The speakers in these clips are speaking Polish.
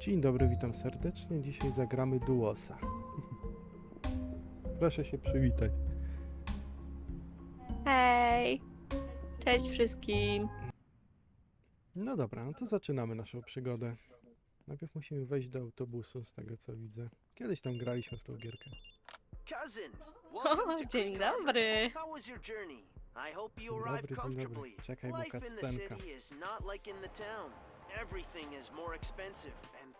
Dzień dobry, witam serdecznie. Dzisiaj zagramy Duosa. Proszę się przywitać. Hej! Cześć wszystkim! No dobra, no to zaczynamy naszą przygodę. Najpierw musimy wejść do autobusu, z tego co widzę. Kiedyś tam graliśmy w tą gierkę. Cousin, O, welcome to dzień Harbor. dobry! How was your journey? I hope you Dzień arrived dobry, dzień dobry. comfortably. Czekaj, bo Life in the cutscenka. city is not like in the town. Everything is more expensive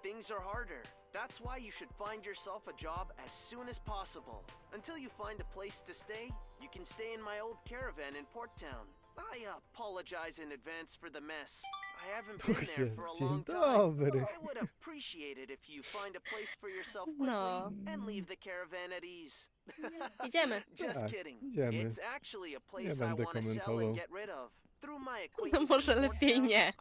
things are harder. That's why you should find yourself a job as soon as possible. Until you find a place to stay, you can stay in my old caravan in Port Town. I apologize in advance for the mess. I haven't Tu been there jest, for a long time. I would appreciate it if you find a place for yourself quickly No. and leave the caravan at ease. Idziemy! Just kidding. idziemy. It's actually a place Nie I będę want to sell komentował. and get rid of. No może lepiej nie.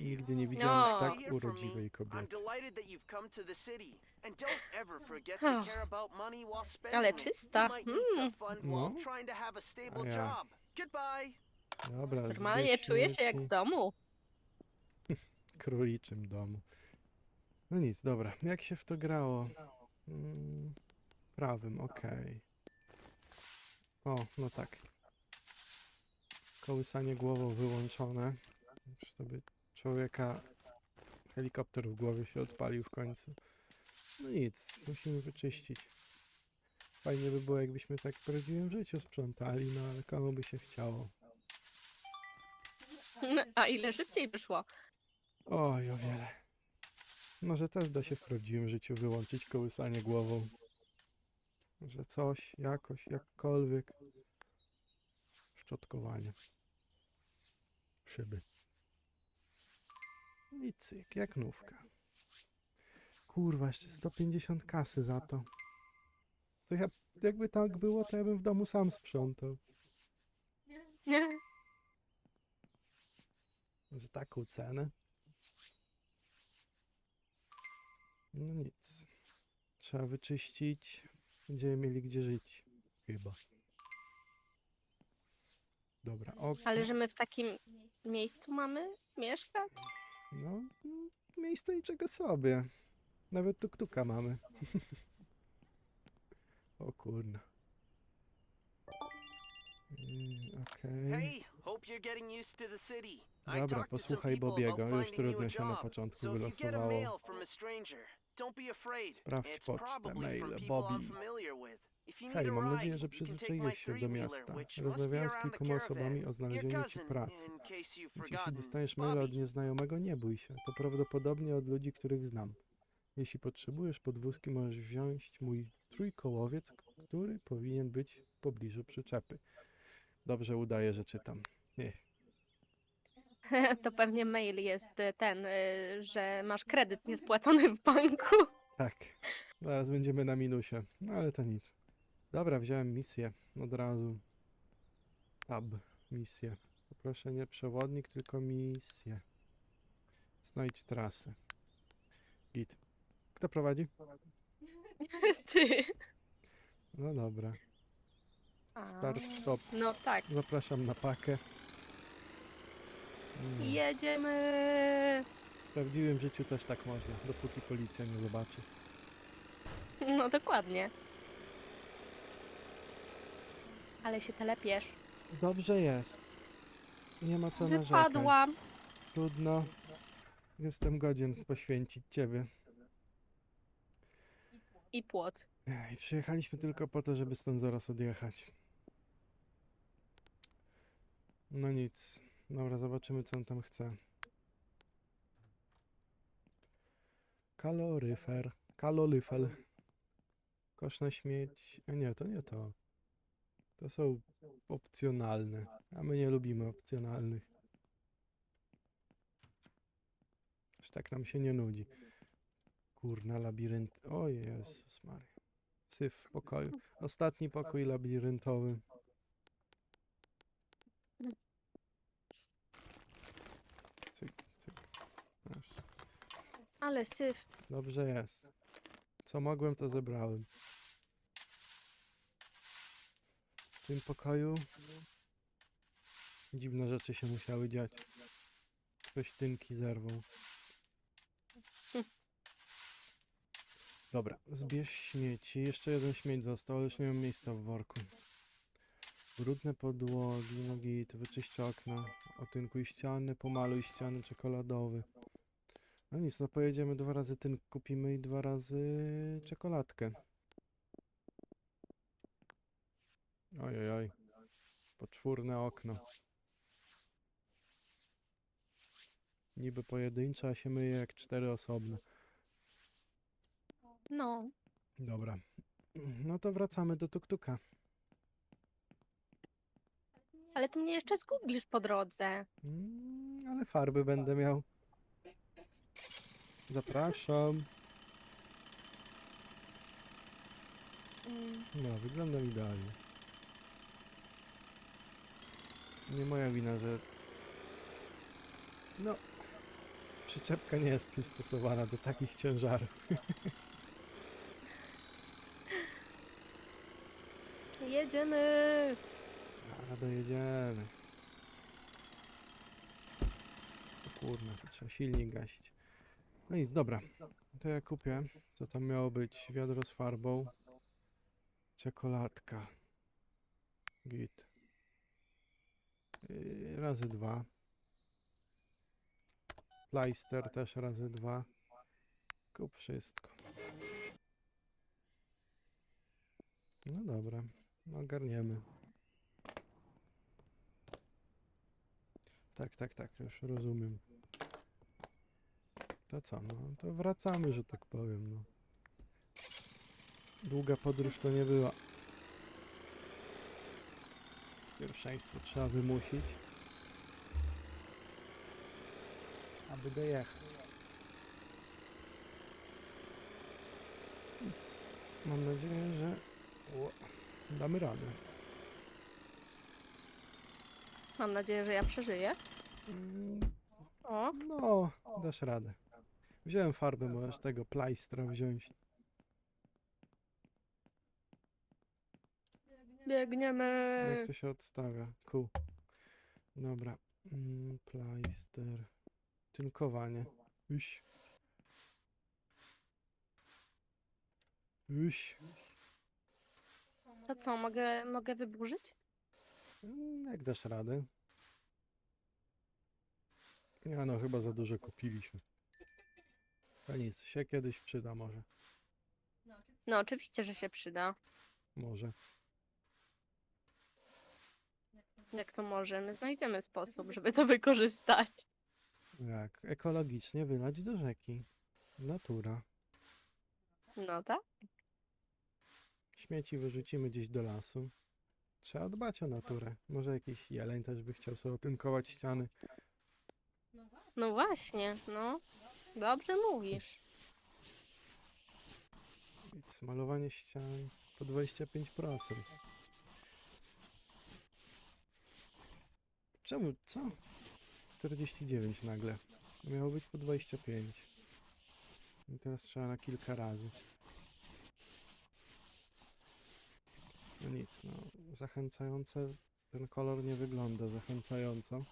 Nigdy nie widziałem No. tak To hear from urodziwej kobiety. Ale czysta. Mm. No. a ja. Dobra, Normalnie czuję się jak w domu. króliczym domu. No nic, dobra. Jak się w to grało? Mm, prawym, okej. O, no tak. Kołysanie głową wyłączone. Już sobie człowieka helikopter w głowie się odpalił w końcu. No nic, musimy wyczyścić. Fajnie by było, jakbyśmy tak w prawdziwym życiu sprzątali, no ale komu by się chciało. A ile szybciej wyszło? Oj, o wiele. Może też da się w prawdziwym życiu wyłączyć kołysanie głową. Że coś, jakoś, jakkolwiek. Szczotkowanie. Szyby. I cyk, jak nówka. Kurwa, jeszcze 150 kasy za to. To ja, jakby tak było, to ja bym w domu sam sprzątał. Że taką cenę. No nic. Trzeba wyczyścić. Będziemy mieli gdzie żyć. Chyba. Dobra, ok. Ale że my w takim miejscu mamy mieszkać? No, miejsce niczego sobie. Nawet tuktuka mamy. o kurna. Mm, Okej. Hey, hope you're getting used to the city. I Dobra, talked to some posłuchaj people Bobiego. about Już finding you trudno się na job. początku So if you get a wylosowało. mail from a stranger, don't be afraid. Sprawdź It's pocztę, probably maile, from people Bobby. I'm familiar with. Hej, mam nadzieję, że przyzwyczaiłeś się do miasta. Rozmawiałem z kilkoma osobami o znalezieniu ci pracy. jeśli dostaniesz maila od nieznajomego, nie bój się. To prawdopodobnie od ludzi, których znam. Jeśli potrzebujesz podwózki, możesz wziąć mój trójkołowiec, który powinien być w pobliżu przyczepy. Dobrze udaję, że czytam. Nie. To pewnie mail jest y, ten, y, że masz kredyt niespłacony w banku. Tak. Zaraz będziemy na minusie. No ale to nic. Dobra, wziąłem misję od razu. Tab. Misję. Poproszę nie przewodnik, tylko misję. Znajdź trasę. Git. Kto prowadzi? Ty. No dobra. Start, stop. No tak. Zapraszam na pakę. Mm, Jedziemy! W prawdziwym życiu też tak można, dopóki policja nie zobaczy. No dokładnie. Ale się telepiesz. Dobrze jest. Nie ma co narzekać. Wypadłam. Trudno. Jestem godzien poświęcić ciebie. I płot. Ej, przyjechaliśmy tylko po to, żeby stąd zaraz odjechać. No nic. Dobra, zobaczymy co on tam chce. Kaloryfer. Kaloryfel. Kosz na śmieć. A nie, to nie to. To są opcjonalne. A my nie lubimy opcjonalnych. Aż tak nam się nie nudzi. Kurna, labirynt. O Jezus Maria. Syf w pokoju. Ostatni pokój labiryntowy. Cyk, cyk. Ale syf. Dobrze jest. Co mogłem, to zebrałem. tym pokoju dziwne rzeczy się musiały dziać. Ktoś tynki zerwał. Dobra, zbierz śmieci. Jeszcze jeden śmieć został, ale już nie mam miejsca w worku. Brudne podłogi, nogi, to wyczyść okna. Otynkuj ściany, pomaluj ściany czekoladowy. No nic, no pojedziemy dwa razy tynk kupimy i dwa razy czekoladkę. Oj, oj. Poczwórne okno. Niby pojedyncze, a się myje jak cztery osobne. No, Dobra. No to wracamy do tuktuka. ale ty mnie jeszcze zgubisz po drodze. Mm, ale farby będę miał. Zapraszam. Mm, No, wyglądam idealnie. Nie moja wina, że... No... Przyczepka nie jest przystosowana do takich ciężarów. Jedziemy! A, dojedziemy. O Kurna, to trzeba silnik gasić. No nic, dobra. To ja kupię. Co tam miało być? Wiadro z farbą. Czekoladka. Git. Yy, razy dwa. Pleister też razy dwa. Kup wszystko. No dobra. Ogarniemy. Tak, tak, tak, już rozumiem. To co, no to wracamy, że tak powiem, no. Długa podróż to nie była. Pierwszeństwo trzeba wymusić. Aby dojechać. Nic. Mam nadzieję, że o, damy radę. Mam nadzieję, że ja przeżyję. Mm, O, No, dasz radę. Wziąłem farbę, możesz tego plaistra wziąć. Biegniemy! Jak to się odstawia? Cool. Dobra. Mm. Tynkowanie. Uś. Uś. To co, mogę, mogę wyburzyć? Mm, Jak dasz radę? Ja no, chyba za dużo kupiliśmy. A nic, się kiedyś przyda może. No, oczywiście, że się przyda. Może. Jak to możemy? Znajdziemy sposób, żeby to wykorzystać. Jak? Ekologicznie wylać do rzeki. Natura. No tak? Śmieci wyrzucimy gdzieś do lasu. Trzeba dbać o naturę. Może jakiś jeleń też by chciał sobie otynkować ściany. No właśnie, no. Dobrze mówisz. Więc malowanie ścian po 25%. Czemu? Co? 49 nagle. Miało być po 25. I teraz trzeba na kilka razy. No nic, no. Zachęcające. Ten kolor nie wygląda zachęcająco.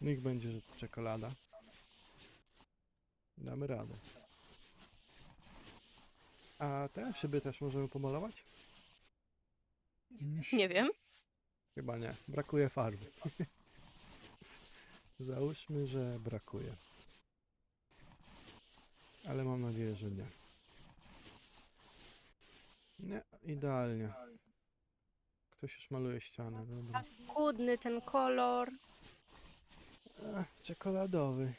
Niech będzie, że to czekolada. Damy radę. A te szyby też możemy pomalować? Nie wiem. Chyba nie. Brakuje farby. Załóżmy, że brakuje. Ale mam nadzieję, że nie. Nie, idealnie. Ktoś już maluje ścianę, dobra. Paskudny ten kolor. Czekoladowy.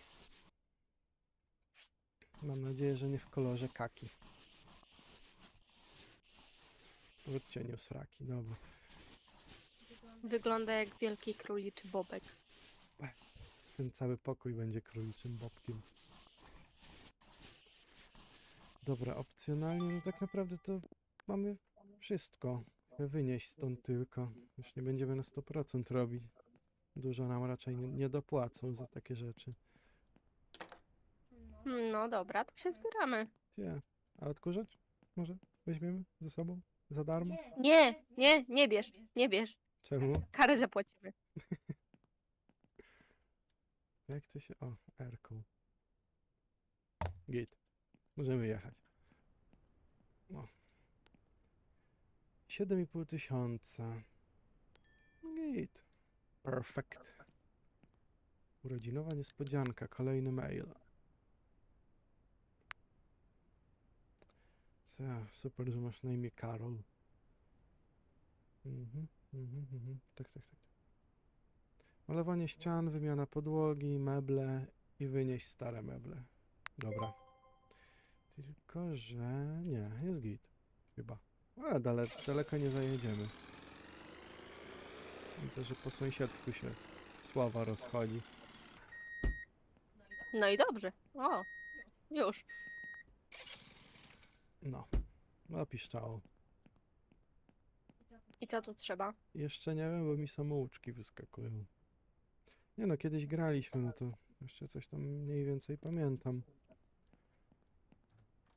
Mam nadzieję, że nie w kolorze kaki. W odcieniu sraki, dobra. Wygląda jak wielki króliczy bobek. Ten cały pokój będzie króliczym bobkiem. Dobra, opcjonalnie, no tak naprawdę to mamy wszystko. Wynieść stąd tylko. Już nie będziemy na 100% robić. Dużo nam raczej nie, nie dopłacą za takie rzeczy. No dobra, to się zbieramy. Nie. A odkurzacz? Może weźmiemy ze sobą? Za darmo? Nie, nie, nie bierz, nie bierz. Czemu? Karę zapłacimy. Jak to się... O, Erką. Git. Możemy jechać. No. 7,5 tysiąca. Git. Perfect. Urodzinowa niespodzianka. Kolejny mail. Ta, super, że masz na imię Karol. Mhm mhm, mhm. Tak, tak, tak. Malowanie ścian, wymiana podłogi, meble i wynieść stare meble. Dobra. Tylko, że nie, jest git. Chyba. A, dale, daleko nie zajedziemy. Widzę, że po sąsiedzku się sława rozchodzi. No i dobrze. O, już. No, no piszczało. I co tu trzeba? Jeszcze nie wiem, bo mi samouczki wyskakują. Nie no, kiedyś graliśmy, no to jeszcze coś tam mniej więcej pamiętam.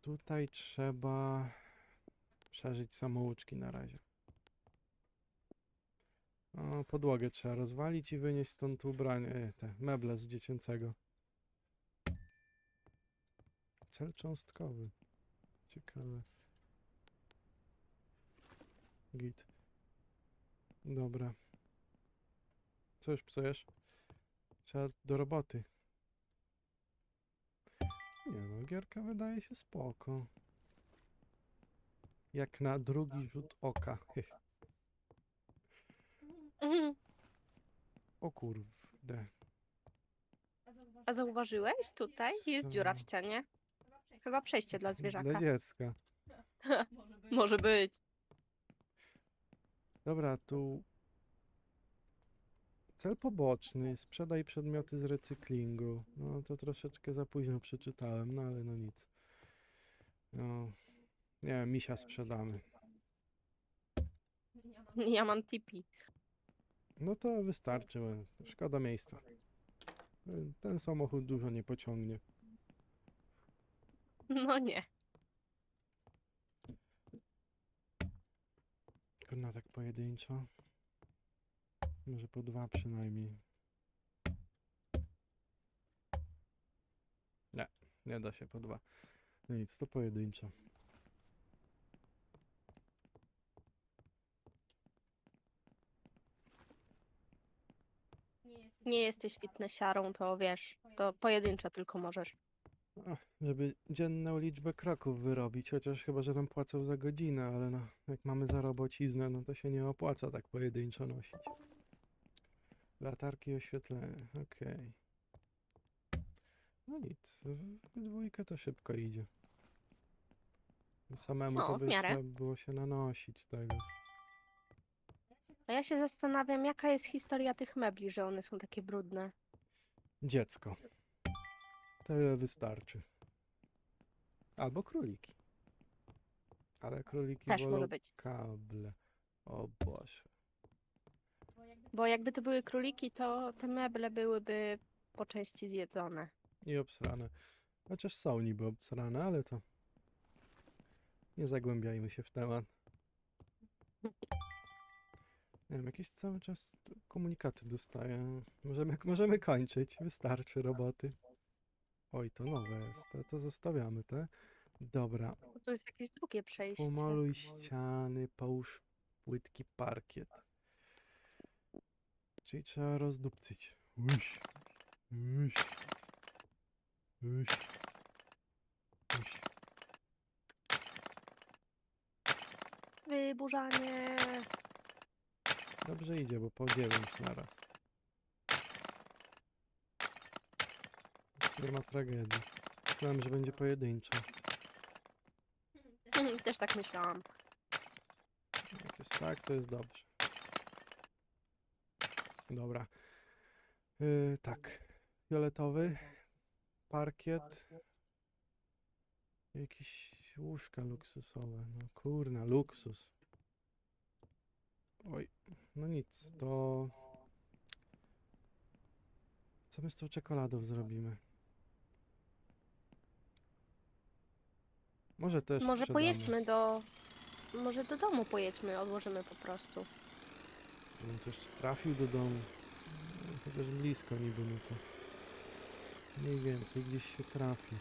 Tutaj trzeba przeżyć samouczki na razie. O, podłogę trzeba rozwalić i wynieść stąd ubranie, e, te meble z dziecięcego. Cel cząstkowy. Ciekawe. Git. Dobra. Co już psujesz? Trzeba do roboty. Nie no, gierka wydaje się spoko. Jak na drugi rzut oka. O kurde. A zauważyłeś? Tutaj jest dziura w ścianie. Chyba przejście dla zwierzaka. Dla dziecka. Może być. Dobra, tu cel poboczny, sprzedaj przedmioty z recyklingu. No to troszeczkę za późno przeczytałem, no ale no nic. No, nie wiem, misia sprzedamy. Ja mam tipi. No to wystarczy, bo szkoda miejsca. Ten samochód dużo nie pociągnie. No nie. Kurna, tak pojedynczo. Może po dwa przynajmniej. Nie, nie da się po dwa. No nic, to pojedynczo. Nie jesteś fitnessiarą, to wiesz, to pojedynczo tylko możesz. Ach, żeby dzienną liczbę kroków wyrobić, chociaż chyba, że nam płacą za godzinę, ale no, jak mamy za robociznę, no to się nie opłaca tak pojedynczo nosić. Latarki oświetlenia, okej. No nic, w dwójkę to szybko idzie. Samemu No, to by trzeba było się nanosić tego. A ja się zastanawiam, jaka jest historia tych mebli, że one są takie brudne. Dziecko. Tyle wystarczy. Albo króliki. Ale króliki Też wolą może być. kable. O Boże. Bo jakby to były króliki, to te meble byłyby po części zjedzone. I obsrane. Chociaż są niby obsrane, ale to... Nie zagłębiajmy się w temat. Nie wiem, jakieś cały czas komunikaty dostaję. Możemy, możemy kończyć. Wystarczy roboty. Oj, to nowe jest. To, to zostawiamy, te. Dobra. Tu jest jakieś drugie przejście. Pomaluj ściany, połóż płytki parkiet. Czyli trzeba rozdupcyć. Uś. Uś. Uś. Uś. Wyburzanie. Dobrze idzie, bo po 9 naraz. Nie ma tragedii. Myślałem, że będzie pojedynczo. Też tak myślałam. Jak jest tak, to jest dobrze. Dobra. Yy, tak. Fioletowy. Parkiet. Jakieś łóżka luksusowe. No kurna, luksus. Oj, no nic, to... Co my z tą czekoladą zrobimy? Może też Może sprzedamy. pojedźmy do... Może do domu pojedźmy, odłożymy po prostu. Żebym to jeszcze trafił do domu. No, Chociaż blisko niby, no to mniej więcej gdzieś się trafi.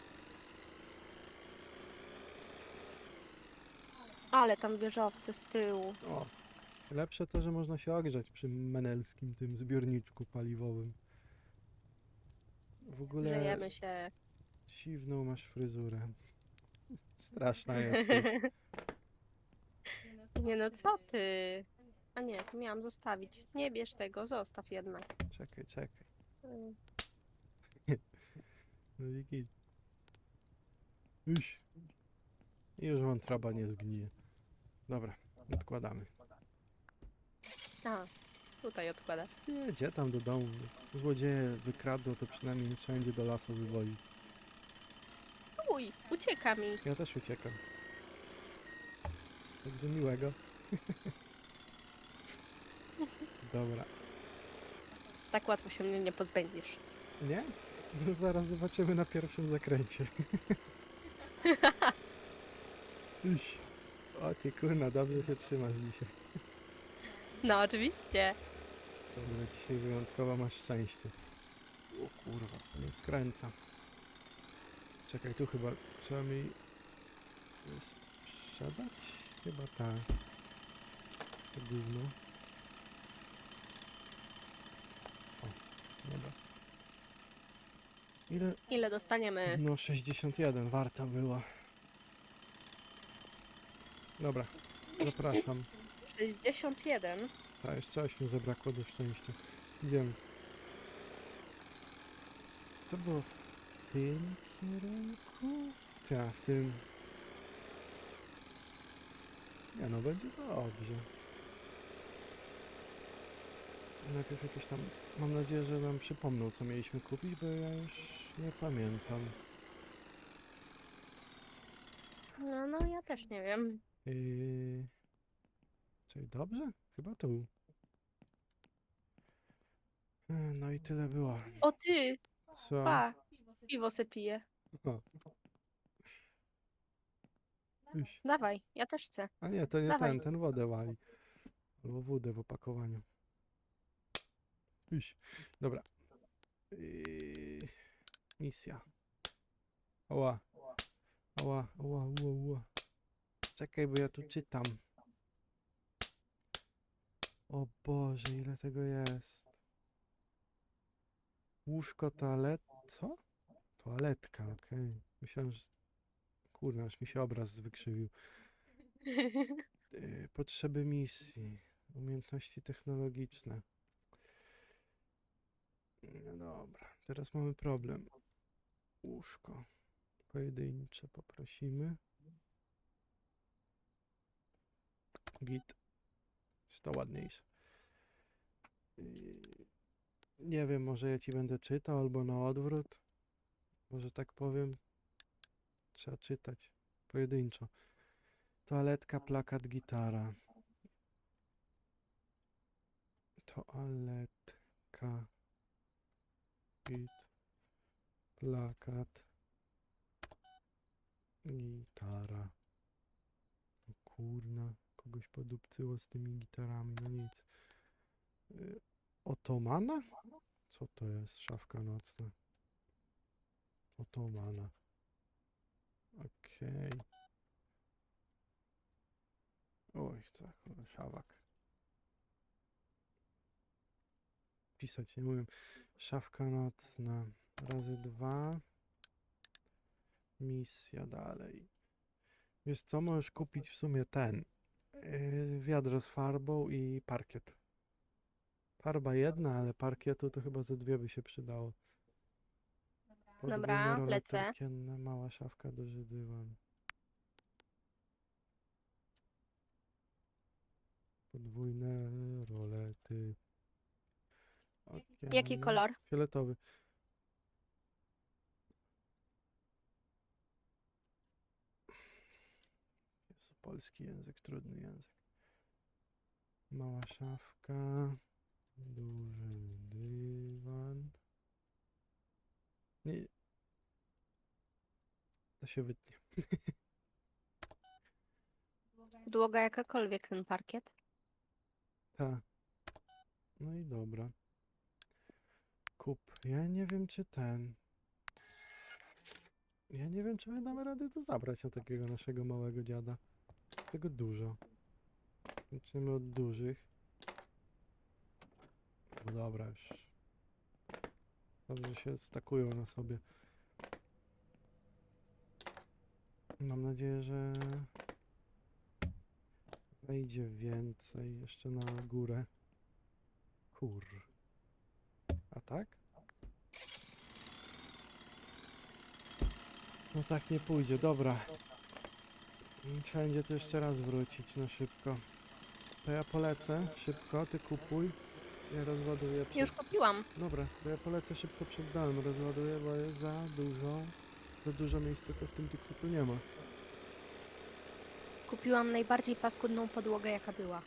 Ale tam wieżowce z tyłu. O, lepsze to, że można się ogrzać przy menelskim tym zbiorniczku paliwowym. W ogóle Grzejemy się. dziwną masz fryzurę. Straszna jesteś. Nie no, co ty? A nie, to miałam zostawić. Nie bierz tego, zostaw jednak. Czekaj, czekaj. Mm. No i git. Iś. I już wątroba nie zgnije. Dobra, odkładamy. A, tutaj odkłada. Jedzie tam do domu. Złodzieje wykradło, to przynajmniej nie trzeba będzie do lasu wywozić. Uj, ucieka mi. Ja też uciekam. Także miłego. Dobra. Tak łatwo się mnie nie pozbędziesz. Nie? No zaraz zobaczymy na pierwszym zakręcie. Iś. O ty kurna, dobrze się trzymasz dzisiaj. No, oczywiście. Dobra, dzisiaj wyjątkowo masz szczęście. O kurwa, nie skręca. Czekaj, tu chyba trzeba mi sprzedać? Chyba tak. To gówno. O, dobra. Ile? Ile dostaniemy? No 61, warto było. Dobra, zapraszam. 61. A jeszcze 8 zabrakło do szczęścia. Idziemy. To było w tym kierunku? Tak, w tym. Nie no, będzie dobrze. Najpierw jakieś tam. Mam nadzieję, że nam przypomną, co mieliśmy kupić, bo ja już nie pamiętam. No, no, ja też nie wiem. Yy... Czyli dobrze? Chyba tu. E, No i tyle było. O ty! Co? Pa! Piwo se pije. O. Iś. Dawaj, ja też chcę. A nie, to nie Dawaj. ten, ten wodę wali. Albo wódę w opakowaniu. Iś. Dobra. Yy... Misja. Oła. Oła, oła, oła, oła. Czekaj, bo ja tu czytam. O Boże, ile tego jest. Łóżko, toalet... Co? Toaletka, okej. Myślałem, że... Kurde, aż mi się obraz wykrzywił. Y, Potrzeby misji, umiejętności technologiczne. No dobra, teraz mamy problem. Łóżko pojedyncze poprosimy. Git. Jest to ładniejsze. Y, Nie wiem, może ja ci będę czytał albo na odwrót. Może tak powiem. Trzeba czytać pojedynczo. Toaletka, plakat, gitara. Toaletka, git, plakat, gitara. O kurna, kogoś podupcyło z tymi gitarami, no nic. Y, Otomana? Co to jest? Szafka nocna. Otomana. Okej. Oj, co, szawak. Pisać nie umiem. Szafka nocna. Razy dwa. Misja dalej. Wiesz co, możesz kupić w sumie ten. Yy, wiadro z farbą i parkiet. Farba jedna, ale parkietu to chyba ze dwie by się przydało. Dobra, Podwójne role lecę. Trakienne, mała szafka, duży dywan. Podwójne rolety. Jaki Okienny. kolor? Fioletowy. Jezu, polski język, trudny język. Mała szafka. Duży dywan. Nie. To się wytnie. Długa jakakolwiek ten parkiet. Tak. No i dobra. Kup. Ja nie wiem, czy ten. Ja nie wiem, czy my damy radę to zabrać od takiego naszego małego dziada. tego dużo. Zaczniemy od dużych. No dobra już. Dobrze się stakują na sobie. Mam nadzieję, że wejdzie więcej jeszcze na górę. Kur. A tak? No tak nie pójdzie, dobra. Trzeba będzie to jeszcze raz wrócić na szybko. To ja polecę szybko, ty kupuj. Ja rozładuję. Już kupiłam. Dobra, to ja polecę szybko przed domem, rozładuję, bo jest za dużo. Za dużo miejsca to w tym tu nie ma. Kupiłam najbardziej paskudną podłogę, jaka była.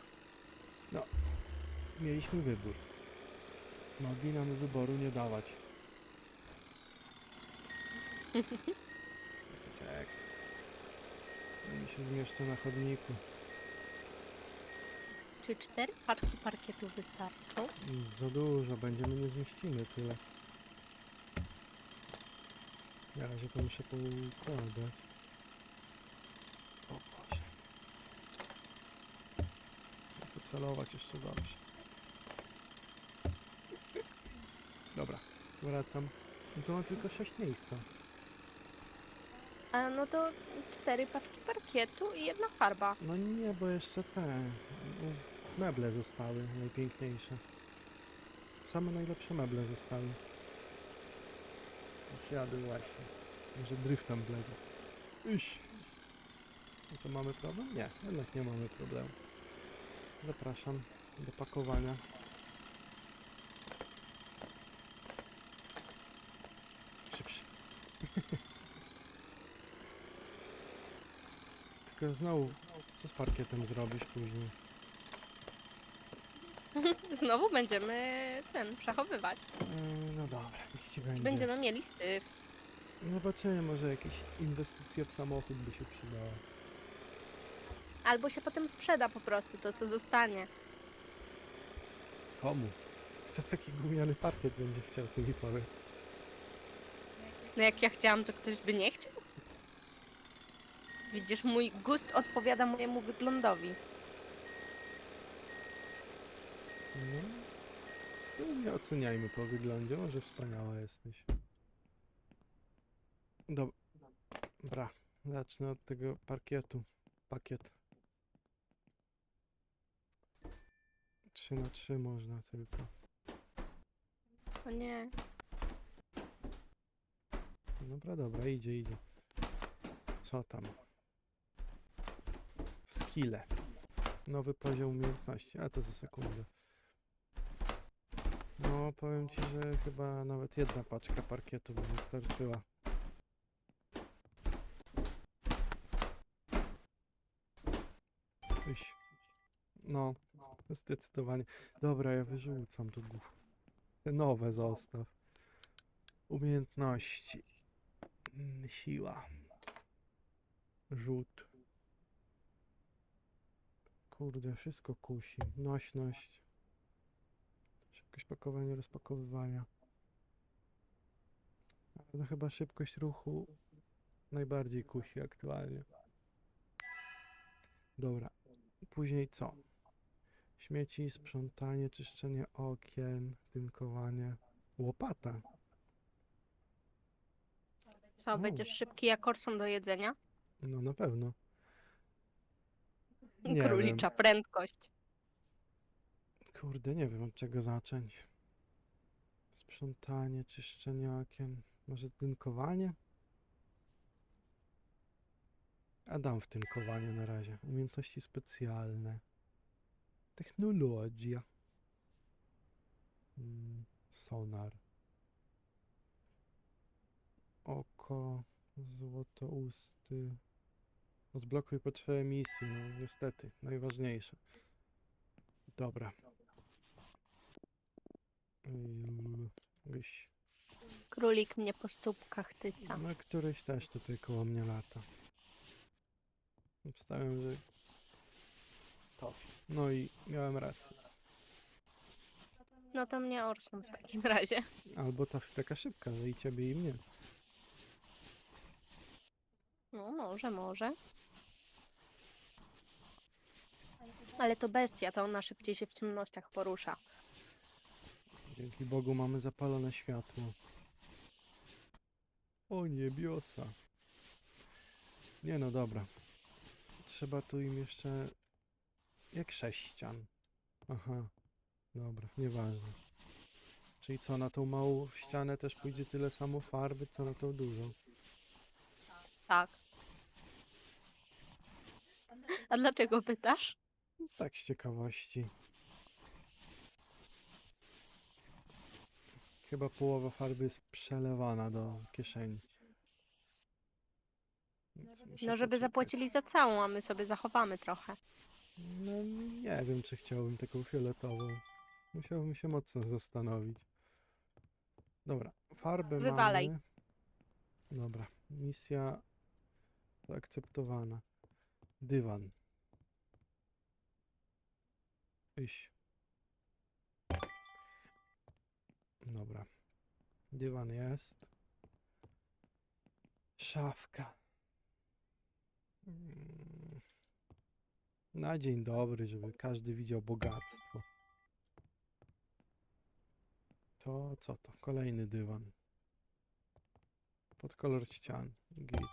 Mieliśmy wybór. Mogli nam wyboru nie dawać. Tak. Mi się zmieszczę na chodniku. Czy cztery paczki parkietu wystarczą? Mm, Za dużo, będziemy nie zmieścimy tyle. Na razie to muszę poukładać. O Boże. Pocelować jeszcze dobrze. Dobra, wracam. No to mam tylko 6 miejsca. A no to cztery paczki parkietu i jedna farba. No nie, bo jeszcze te meble zostały najpiękniejsze. Same najlepsze meble zostały. Jadę właśnie. Może driftem wlezę. Iś. No to mamy problem? Nie, jednak nie mamy problemu. Zapraszam do pakowania. Szybszy. Tylko znowu, co z parkietem zrobisz później? Znowu będziemy ten przechowywać. Yy, no dobra, niech ci będzie. Będziemy mieli styw. Zobaczymy, może jakieś inwestycje w samochód by się przydały. Albo się potem sprzeda po prostu to, co zostanie. Komu? Kto taki gumiany parkiet będzie chciał, ty mi powiedz. No jak ja chciałam, to ktoś by nie chciał. Widzisz, mój gust odpowiada mojemu wyglądowi. No. no nie oceniajmy po wyglądzie, może wspaniała jesteś. Dob- Dobra, zacznę od tego parkietu. Pakiet. 3 na 3 można tylko. O nie. Dobra, dobra, idzie, idzie. Co tam? Skille. Nowy poziom umiejętności, a to za sekundę. No, powiem ci, że chyba nawet jedna paczka parkietu by wystarczyła. Iś. No, zdecydowanie. Dobra, ja wyrzucam tu nowe zostaw. Umiejętności. Mm, Siła. Rzut. Kurde, wszystko kusi. Nośność. Szybkość pakowania, rozpakowywania. Ale No chyba szybkość ruchu najbardziej kusi aktualnie. Dobra. Później co? Śmieci, sprzątanie, czyszczenie okien, tynkowanie. Łopata. Co, będziesz szybki jak Orson do jedzenia? No na pewno. Nie Królicza prędkość. Kurde, nie wiem od czego zacząć. Sprzątanie, czyszczenie okien, może tynkowanie? A dam w tynkowanie na razie. Umiejętności specjalne. Technologia. Mm, sonar. Oko, złotousty. Odblokuj potrzebę misji, no niestety, najważniejsze. Dobra. Gdzieś. Królik mnie po stópkach tyca. No któryś też tutaj koło mnie lata. Wstałem, że. No i miałem rację. No to mnie Orson w takim razie. Albo ta taka szybka, że i ciebie i mnie. No może, może. Ale to bestia, to ona szybciej się w ciemnościach porusza. Dzięki Bogu mamy zapalone światło. O niebiosa. Nie no dobra. Trzeba tu im jeszcze... Jak sześcian. Aha. Dobra, nieważne. Czyli co, na tą małą ścianę też pójdzie tyle samo farby, co na tą dużą. Tak. A dlaczego pytasz? Tak z ciekawości. Chyba połowa farby jest przelewana do kieszeni. Więc muszę No, żeby poczekać. zapłacili za całą, a my sobie zachowamy trochę. No nie wiem, czy chciałbym taką fioletową. Musiałbym się mocno zastanowić. Dobra, farbę Wywalaj. mamy. Dobra, misja zaakceptowana. Dywan. Iść. Dobra. Dywan jest. Szafka. Mm. Na dzień dobry, żeby każdy widział bogactwo. To co to? Kolejny dywan. Pod kolor ścian. Git.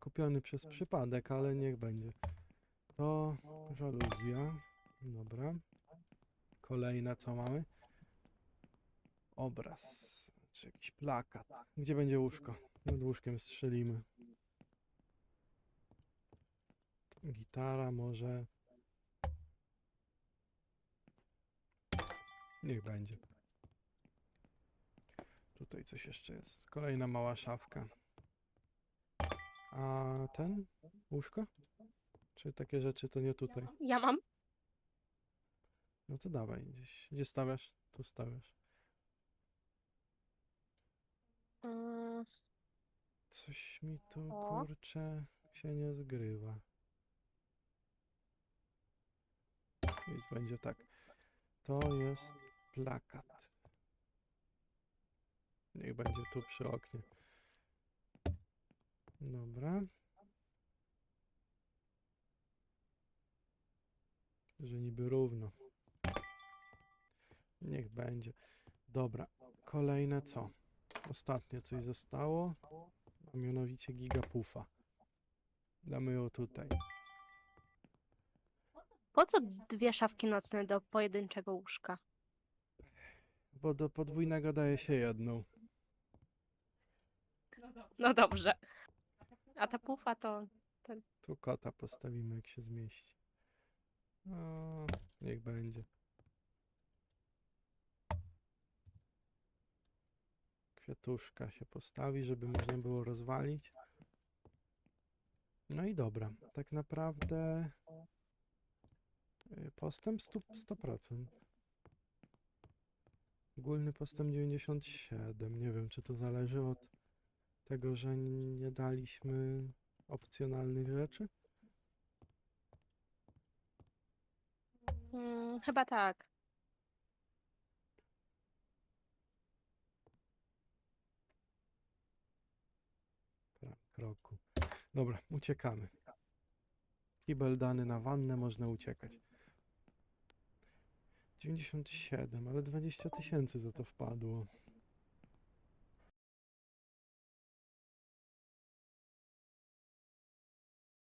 Kupiony przez przypadek, ale niech będzie. To żaluzja. Dobra. Kolejna co mamy? Obraz. Czy jakiś plakat. Gdzie będzie łóżko? Nad łóżkiem strzelimy. Gitara może. Niech będzie. Tutaj coś jeszcze jest. Kolejna mała szafka. A ten? Łóżko? Czy takie rzeczy to nie tutaj? Ja mam. No to dawaj gdzieś. Gdzie stawiasz? Tu stawiasz. Mm, Coś mi tu O. kurczę się nie zgrywa. Więc będzie tak. To jest plakat. Niech będzie tu przy oknie. Dobra. Że niby równo. Niech będzie. Dobra. Kolejne co? Ostatnie coś zostało a mianowicie gigapufa. Damy ją tutaj. Po co dwie szafki nocne do pojedynczego łóżka? Bo do podwójnego daje się jedną. No dobrze. A ta pufa to. Tu kota postawimy, jak się zmieści. No, niech będzie. Kwiatuszka się postawi, żeby można było rozwalić. No i dobra. Tak naprawdę y, postęp 100%. 100%. Ogólny postęp 97. Nie wiem, czy to zależy od tego, że nie daliśmy opcjonalnych rzeczy. Mm, chyba tak. Dobra, uciekamy. Kibel dany na wannę, można uciekać. 97, ale 20 tysięcy za to wpadło.